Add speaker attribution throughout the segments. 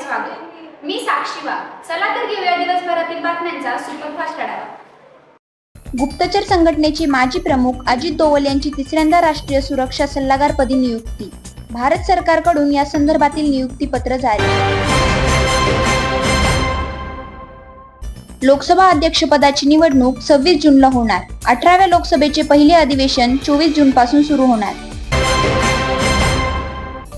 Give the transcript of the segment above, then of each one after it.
Speaker 1: स्वागत. मी साक्षी वाघ. चला तर घेऊया दिवसभरातील बातम्यांचा सुपरफास्ट आढावा.
Speaker 2: गुप्तचर संघटनेचे माजी प्रमुख अजित दोवल यांची तिसऱ्यांदा राष्ट्रीय सुरक्षा सल्लागारपदी नियुक्ती. भारत सरकारकडून या संदर्भातील नियुक्तीपत्र जारी. लोकसभा अध्यक्षपदाची निवडणूक सव्वीस जूनला होणार. अठराव्या लोकसभेचे पहिले अधिवेशन चोवीस जूनपासून सुरू होणार.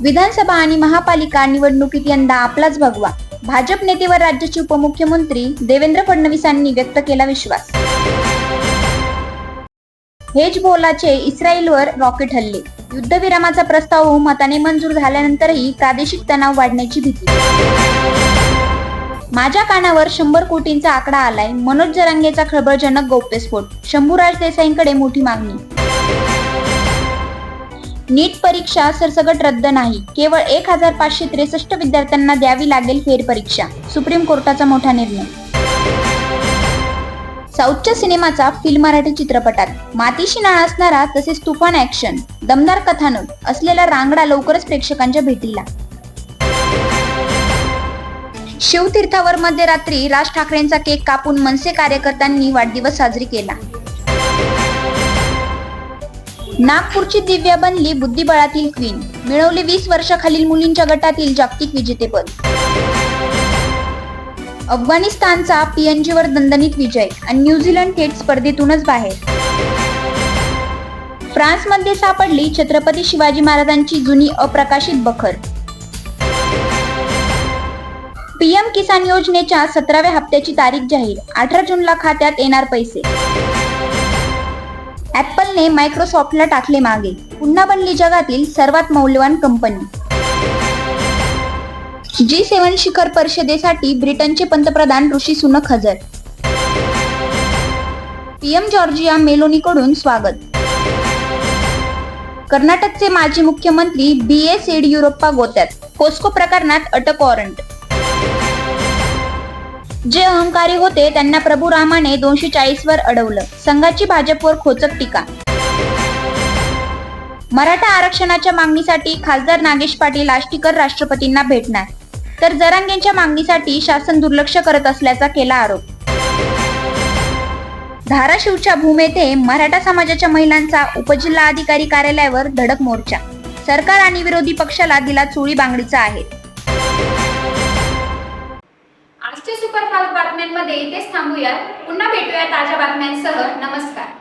Speaker 2: विधानसभा आणि महापालिका निवडणुकीत यंदा आपलाच भगवा. भाजप नेतेवर राज्याचे उपमुख्यमंत्री देवेंद्र फडणवीसांनी व्यक्त केला विश्वास. हेजबोलाचे इस्रायलवर रॉकेट हल्ले. युद्धविरामाचा प्रस्ताव मताने मंजूर झाल्यानंतरही प्रादेशिक तणाव वाढण्याची भीती. माझ्या कानावर शंभर कोटींचा आकडा आलाय. मनोज जरांगेचा खळबळजनक गौप्यस्फोट. शंभूराज देसाईंकडे मोठी मागणी. नीट परीक्षा सरसगट रद्द नाही. केवळ एक हजार पाचशे त्रेसष्ट विद्यार्थ्यांना द्यावी लागेल फेरपरीक्षा. सुप्रीम कोर्टाचा मोठा निर्णय. साऊथच्या सिनेमाचा फिल्म मराठी चित्रपटात. मातीशी नाळ असणारा तसेच तुफान ऍक्शन दमदार कथानक असलेला रांगडा लवकरच प्रेक्षकांच्या भेटीला. शिवतीर्थावर मध्यरात्री राज ठाकरेंचा केक कापून मनसे कार्यकर्त्यांनी वाढदिवस साजरी केला. नागपूरची दिव्या बनली बुद्धिबळातील क्वीन. मिळवले वीस वर्षाखालील मुलींच्या गटातील जागतिक विजेतेपद. अफगाणिस्तानचा पीएनजीवर वर दणदणीत विजय आणि न्यूझीलंड थेट स्पर्धेतूनच बाहेर. फ्रान्समध्ये सापडली छत्रपती शिवाजी महाराजांची जुनी अप्रकाशित बखर. पीएम किसान योजनेच्या सतराव्या हप्त्याची तारीख जाहीर. अठरा जूनला खात्यात येणार पैसे. ऍपलने मायक्रोसॉफ्टला टाकले मागे. पुन्हा बनली जगातील सर्वात मौल्यवान कंपनी. जी सेव्हन शिखर परिषदेसाठी ब्रिटनचे पंतप्रधान ऋषी सुनक हजर. पीएम जॉर्जिया मेलोनीकडून स्वागत. कर्नाटकचे माजी मुख्यमंत्री बी एस येडियुरप्पा गोत्यात. पोस्को प्रकरणात अटक वॉरंट. जे अहंकारी होते त्यांना प्रभू रामाने दोनशे चाळीस वर अडवलं. संघाची भाजपवर खोचक टीका. मराठा आरक्षणाच्या मागणीसाठी खासदार नागेश पाटील आष्टीकर राष्ट्रपतींना भेटणार. तर जरांगेंच्या मागणीसाठी शासन दुर्लक्ष करत असल्याचा केला आरोप. धाराशिवच्या भूम येथे मराठा समाजाच्या महिलांचा उपजिल्हाधिकारी कार्यालयावर धडक मोर्चा. सरकार आणि विरोधी पक्षाला दिला चोळी बांगडीचा आहे.
Speaker 1: बातम्यांमध्ये इथेच थांबूया पुन्हा भेटूया ताज्या बातम्यांसह. नमस्कार.